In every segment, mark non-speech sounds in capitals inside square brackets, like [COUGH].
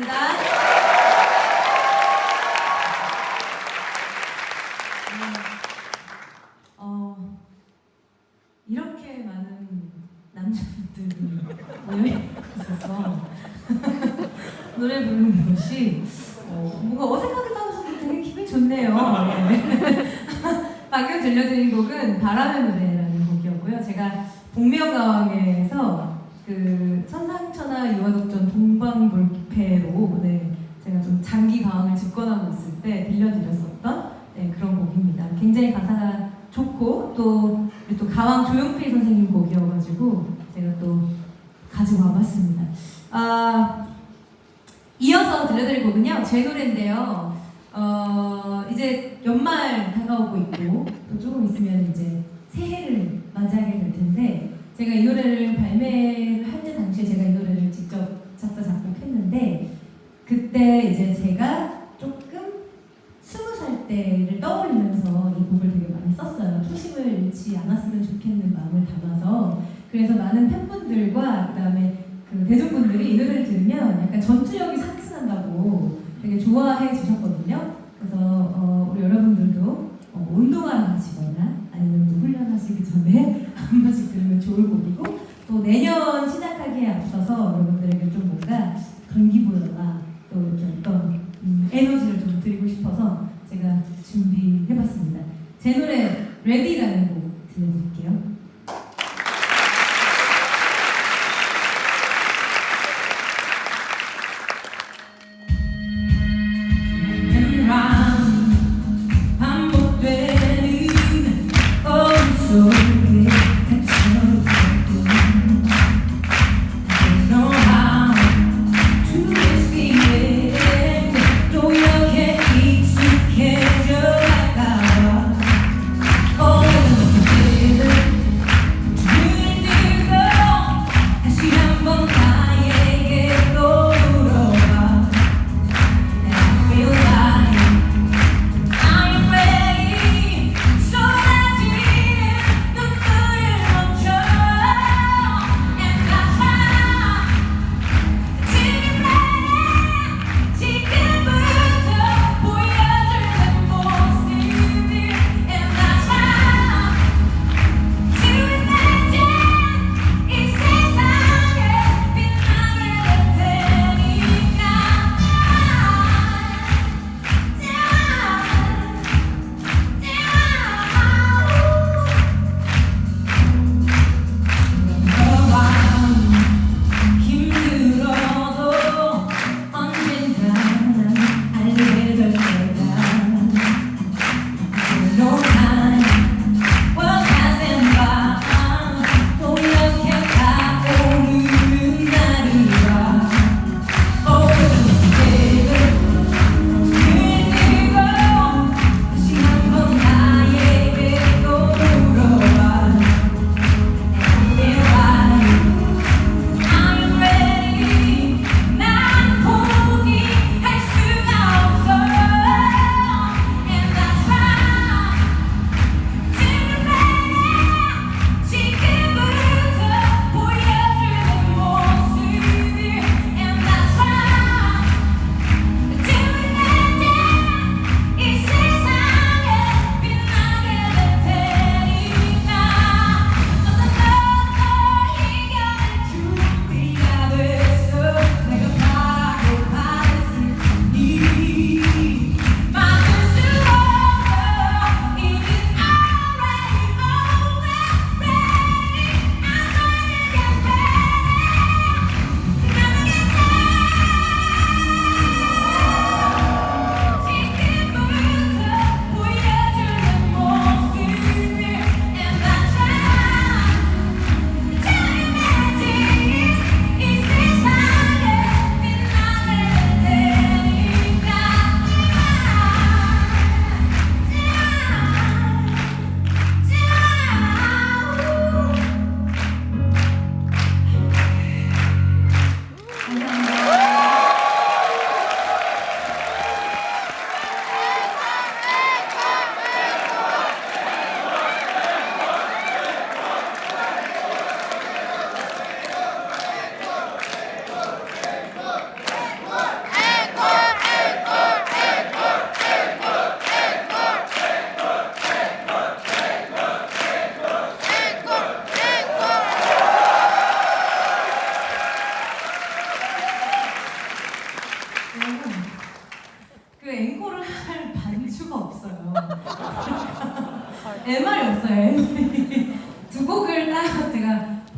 고맙습니다. 음, 어, 노래 부르는 것이 어, 뭔가 어색하기도 하면서 되게 기분이 좋네요. 네. [LAUGHS] 방금 들려드린 곡은 바람의 노래라는 곡이었고요. 제가 복면가왕에서 그 천상천하 유화독전 동방불기 뷔페로 오늘 네, 제가 좀 장기 가왕을 집권하고 있을 때 들려드렸었던 네, 그런 곡입니다. 굉장히 가사가 좋고 또또 가왕 조용필 선생님 곡이어가지고 제가 또 가지고 와봤습니다. 아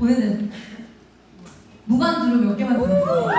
보내는 무반주로 몇 개만. 물들어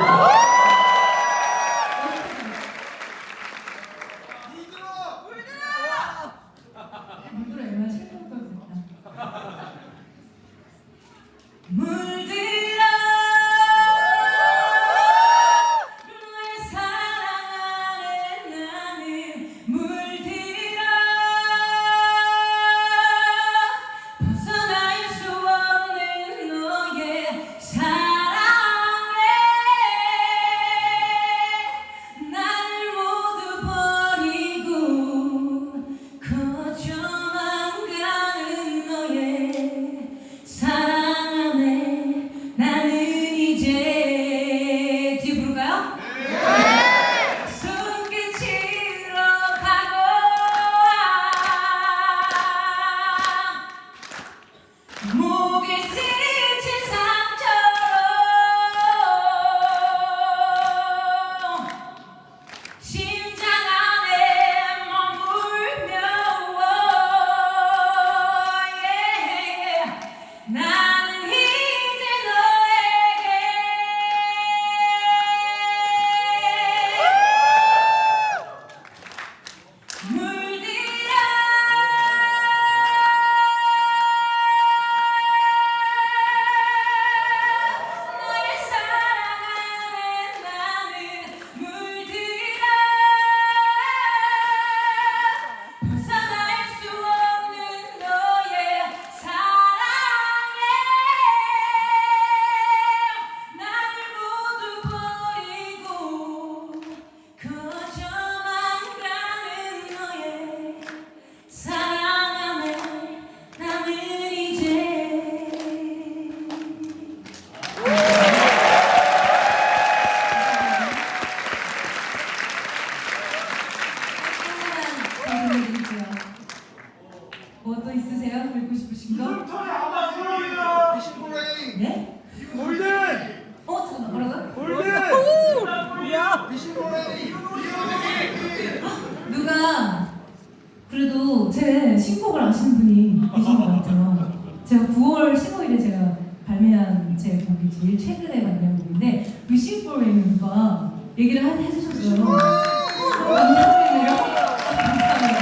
제 신곡을 아시는 분이 계신 것 같아요. 제가 9월 15일에 제가 발매한 제 곡이 제일 최근에 발매한 곡인데 Wishing for Rain 누가 얘기를 하- 해주셨어요. 감사드리네요. 감사합니다.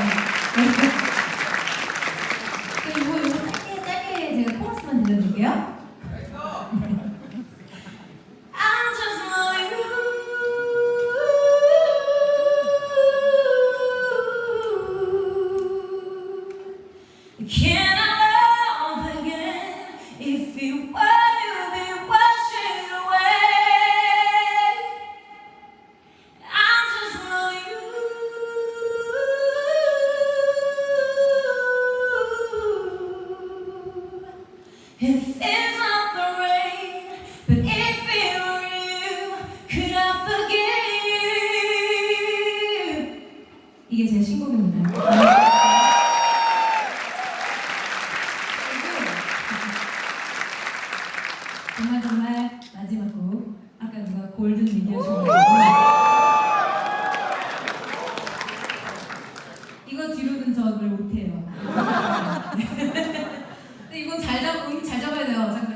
그리고 이거 짧게 짧게 제가 코러스만 들려드릴게요. 이게 제 신곡입니다. 그리고 정말 정말 마지막 곡 아까 누가 골든 미니어처 이거 뒤로는 저걸 못해요. 근데 이건 잘 잡, 음잘 잡아야 돼요.